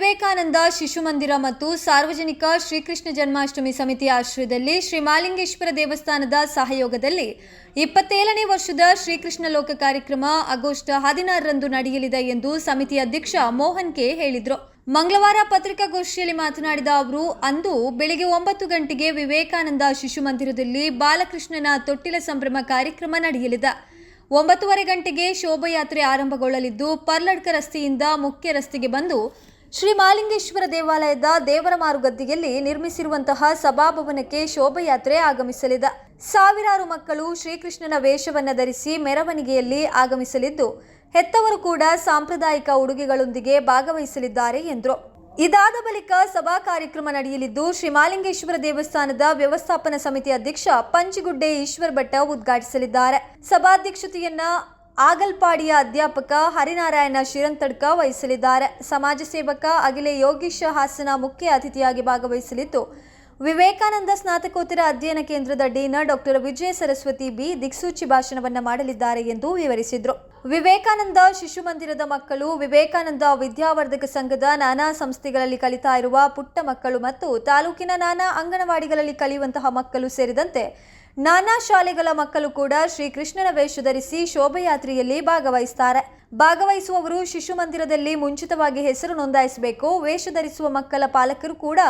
ವಿವೇಕಾನಂದ ಶಿಶು ಮಂದಿರ ಮತ್ತು ಸಾರ್ವಜನಿಕ ಶ್ರೀಕೃಷ್ಣ ಜನ್ಮಾಷ್ಟಮಿ ಸಮಿತಿ ಆಶ್ರಯದಲ್ಲಿ ಶ್ರೀ ಮಾಲಿಂಗೇಶ್ವರ ದೇವಸ್ಥಾನದ ಸಹಯೋಗದಲ್ಲಿ ಇಪ್ಪತ್ತೇಳನೇ ವರ್ಷದ ಶ್ರೀಕೃಷ್ಣ ಲೋಕ ಕಾರ್ಯಕ್ರಮ ಆಗಸ್ಟ್ ಹದಿನಾರರಂದು ನಡೆಯಲಿದೆ ಎಂದು ಸಮಿತಿ ಅಧ್ಯಕ್ಷ ಮೋಹನ್ ಕೆ ಹೇಳಿದರು. ಮಂಗಳವಾರ ಪತ್ರಿಕಾಗೋಷ್ಠಿಯಲ್ಲಿ ಮಾತನಾಡಿದ ಅವರು, ಅಂದು ಬೆಳಿಗ್ಗೆ ಒಂಬತ್ತು ಗಂಟೆಗೆ ವಿವೇಕಾನಂದ ಶಿಶು ಮಂದಿರದಲ್ಲಿ ಬಾಲಕೃಷ್ಣನ ತೊಟ್ಟಿಲ ಸಂಭ್ರಮ ಕಾರ್ಯಕ್ರಮ ನಡೆಯಲಿದೆ. ಒಂಬತ್ತುವರೆ ಗಂಟೆಗೆ ಶೋಭಾಯಾತ್ರೆ ಆರಂಭಗೊಳ್ಳಲಿದ್ದು, ಪರ್ಲಡ್ಕ ರಸ್ತೆಯಿಂದ ಮುಖ್ಯ ರಸ್ತೆಗೆ ಬಂದು ಶ್ರೀ ಮಾಲಿಂಗೇಶ್ವರ ದೇವಾಲಯದ ದೇವರ ಮಾರುಗದ್ದೆಯಲ್ಲಿ ನಿರ್ಮಿಸಿರುವಂತಹ ಸಭಾಭವನಕ್ಕೆ ಶೋಭಾಯಾತ್ರೆ ಆಗಮಿಸಲಿದೆ. ಸಾವಿರಾರು ಮಕ್ಕಳು ಶ್ರೀಕೃಷ್ಣನ ವೇಷವನ್ನು ಧರಿಸಿ ಮೆರವಣಿಗೆಯಲ್ಲಿ ಆಗಮಿಸಲಿದ್ದು, ಹೆತ್ತವರು ಕೂಡ ಸಾಂಪ್ರದಾಯಿಕ ಉಡುಗೆಗಳೊಂದಿಗೆ ಭಾಗವಹಿಸಲಿದ್ದಾರೆ ಎಂದರು. ಇದಾದ ಬಳಿಕ ಸಭಾ ಕಾರ್ಯಕ್ರಮ ನಡೆಯಲಿದ್ದು, ಶ್ರೀ ಮಾಲಿಂಗೇಶ್ವರ ದೇವಸ್ಥಾನದ ವ್ಯವಸ್ಥಾಪನಾ ಸಮಿತಿ ಅಧ್ಯಕ್ಷ ಪಂಚಗುಡ್ಡೆ ಈಶ್ವರ್ ಭಟ್ಟ ಉದ್ಘಾಟಿಸಲಿದ್ದಾರೆ. ಸಭಾಧ್ಯಕ್ಷತೆಯನ್ನ ಆಗಲ್ಪಾಡಿಯ ಅಧ್ಯಾಪಕ ಹರಿನಾರಾಯಣ ಶಿರಂತಡ್ಕ ವಹಿಸಲಿದ್ದಾರೆ. ಸಮಾಜ ಸೇವಕ ಅಗಿಲೆ ಯೋಗೀಶ ಹಾಸನ ಮುಖ್ಯ ಅತಿಥಿಯಾಗಿ ಭಾಗವಹಿಸಲಿದ್ದು, ವಿವೇಕಾನಂದ ಸ್ನಾತಕೋತ್ತರ ಅಧ್ಯಯನ ಕೇಂದ್ರದ ಡೀನ ಡಾಕ್ಟರ್ ವಿಜಯ ಸರಸ್ವತಿ ಬಿ. ದಿಕ್ಸೂಚಿ ಭಾಷಣವನ್ನು ಮಾಡಲಿದ್ದಾರೆ ಎಂದು ವಿವರಿಸಿದರು. ವಿವೇಕಾನಂದ ಶಿಶು ಮಂದಿರದ ಮಕ್ಕಳು, ವಿವೇಕಾನಂದ ವಿದ್ಯಾವರ್ಧಕ ಸಂಘದ ನಾನಾ ಸಂಸ್ಥೆಗಳಲ್ಲಿ ಕಲಿತಾ ಇರುವ ಪುಟ್ಟ ಮಕ್ಕಳು ಮತ್ತು ತಾಲೂಕಿನ ನಾನಾ ಅಂಗನವಾಡಿಗಳಲ್ಲಿ ಕಲಿಯುವಂತಹ ಮಕ್ಕಳು ಸೇರಿದಂತೆ ನಾನಾ ಶಾಲೆಗಳ ಮಕ್ಕಳು ಕೂಡ ಶ್ರೀಕೃಷ್ಣನ ವೇಷ ಧರಿಸಿ ಶೋಭಾಯಾತ್ರೆಯಲ್ಲಿ ಭಾಗವಹಿಸುತ್ತಾರೆ ಭಾಗವಹಿಸುವವರು ಶಿಶು ಮಂದಿರದಲ್ಲಿ ಮುಂಚಿತವಾಗಿ ಹೆಸರು ನೋಂದಾಯಿಸಬೇಕು. ವೇಷ ಧರಿಸುವ ಮಕ್ಕಳ ಪಾಲಕರು ಕೂಡ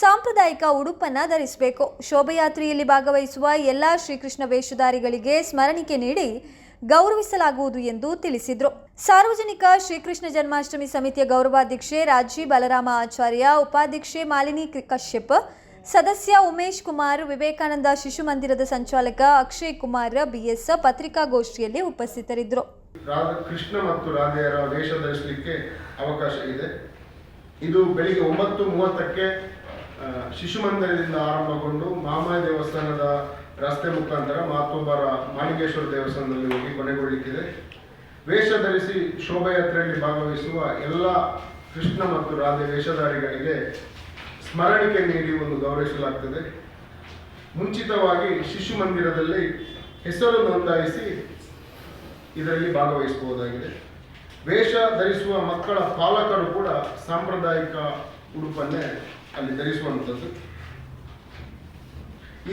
ಸಾಂಪ್ರದಾಯಿಕ ಉಡುಪನ್ನ ಧರಿಸಬೇಕು. ಶೋಭಾಯಾತ್ರೆಯಲ್ಲಿ ಭಾಗವಹಿಸುವ ಎಲ್ಲ ಶ್ರೀಕೃಷ್ಣ ವೇಷಧಾರಿಗಳಿಗೆ ಸ್ಮರಣಿಕೆ ನೀಡಿ ಗೌರವಿಸಲಾಗುವುದು ಎಂದು ತಿಳಿಸಿದರು. ಸಾರ್ವಜನಿಕ ಶ್ರೀಕೃಷ್ಣ ಜನ್ಮಾಷ್ಟಮಿ ಸಮಿತಿಯ ಗೌರವಾಧ್ಯಕ್ಷೆ ರಾಜೀ ಬಲರಾಮ ಆಚಾರ್ಯ, ಉಪಾಧ್ಯಕ್ಷೆ ಮಾಲಿನಿ ಕಶ್ಯಪ್ ಸದಸ್ಯ ಉಮೇಶ್ ಕುಮಾರ್, ವಿವೇಕಾನಂದ ಶಿಶು ಮಂದಿರದ ಸಂಚಾಲಕ ಅಕ್ಷಯ್ ಕುಮಾರ್, ಬಿಎಸ್ ಪತ್ರಿಕಾಗೋಷ್ಠಿಯಲ್ಲಿ ಉಪಸ್ಥಿತರಿದ್ದರು. ಕೃಷ್ಣ ಮತ್ತು ರಾಧೆಯರ ವೇಷ ಧರಿಸಲಿಕ್ಕೆ ಅವಕಾಶ ಇದೆ. ಇದು ಬೆಳಿಗ್ಗೆ ಒಂಬತ್ತು ಮೂವತ್ತಕ್ಕೆ ಶಿಶು ಮಂದಿರದಿಂದ ಆರಂಭಗೊಂಡು ಮಾಮಾಯ ದೇವಸ್ಥಾನದ ರಸ್ತೆ ಮುಖಾಂತರ ಮತ್ತೊಬ್ಬರ ಮಾಣಿಕೇಶ್ವರ ದೇವಸ್ಥಾನದಲ್ಲಿ ಹೋಗಿ ಕೊನೆಗೊಳ್ಳುತ್ತಿದೆ ವೇಷ ಧರಿಸಿ ಶೋಭಾಯಾತ್ರೆಯಲ್ಲಿ ಭಾಗವಹಿಸುವ ಎಲ್ಲ ಕೃಷ್ಣ ಮತ್ತು ರಾಧೆ ವೇಷಧಾರಿಗಳಿಗೆ ಸ್ಮರಣಿಕೆ ನೀಡಿ ಒಂದು ಗೌರವಿಸಲಾಗ್ತದೆ ಮುಂಚಿತವಾಗಿ ಶಿಶು ಮಂದಿರದಲ್ಲಿ ಹೆಸರು ನೋಂದಾಯಿಸಿ ಇದರಲ್ಲಿ ಭಾಗವಹಿಸಬಹುದಾಗಿದೆ. ವೇಷ ಧರಿಸುವ ಮಕ್ಕಳ ಪಾಲಕರು ಕೂಡ ಸಾಂಪ್ರದಾಯಿಕ ಉಡುಪನ್ನೇ ಅಲ್ಲಿ ಧರಿಸುವಂಥದ್ದು.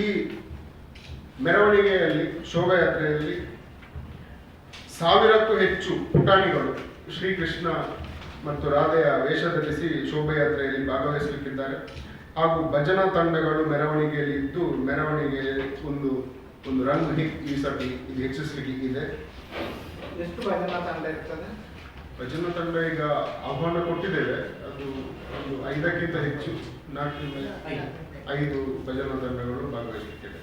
ಈ ಮೆರವಣಿಗೆಯಲ್ಲಿ, ಶೋಭಾಯಾತ್ರೆಯಲ್ಲಿ ಸಾವಿರಕ್ಕೂ ಹೆಚ್ಚು ಪುಟಾಣಿಗಳು ಶ್ರೀಕೃಷ್ಣ ಮತ್ತು ರಾಧೆಯ ವೇಷ ಧರಿಸಿ ಶೋಭಾಯಾತ್ರೆಯಲ್ಲಿ ಭಾಗವಹಿಸಲಿಕ್ಕಿದ್ದಾರೆ. ಹಾಗೂ ಭಜನಾ ತಂಡಗಳು ಮೆರವಣಿಗೆಯಲ್ಲಿ ಇದ್ದು ಮೆರವಣಿಗೆ ಒಂದು ಒಂದು ರಂಗ್ ಈ ಸತಿ ಇದು ಹೆಚ್ಚಿಸಲಿಕ್ಕೆ ಇದೆ. ಎಷ್ಟು ಭಜನಾ ತಂಡ ಇರ್ತದೆ? ಭಜನಾ ತಂಡ ಈಗ ಆಹ್ವಾನ ಕೊಟ್ಟಿದ್ದೇವೆ. ಅದು ಒಂದು ಐದಕ್ಕಿಂತ ಹೆಚ್ಚು ನಾಲ್ಕು ಐದು ಭಜನಾ ತಂಡಗಳು ಭಾಗವಹಿಸಲಿಕ್ಕಿದೆ.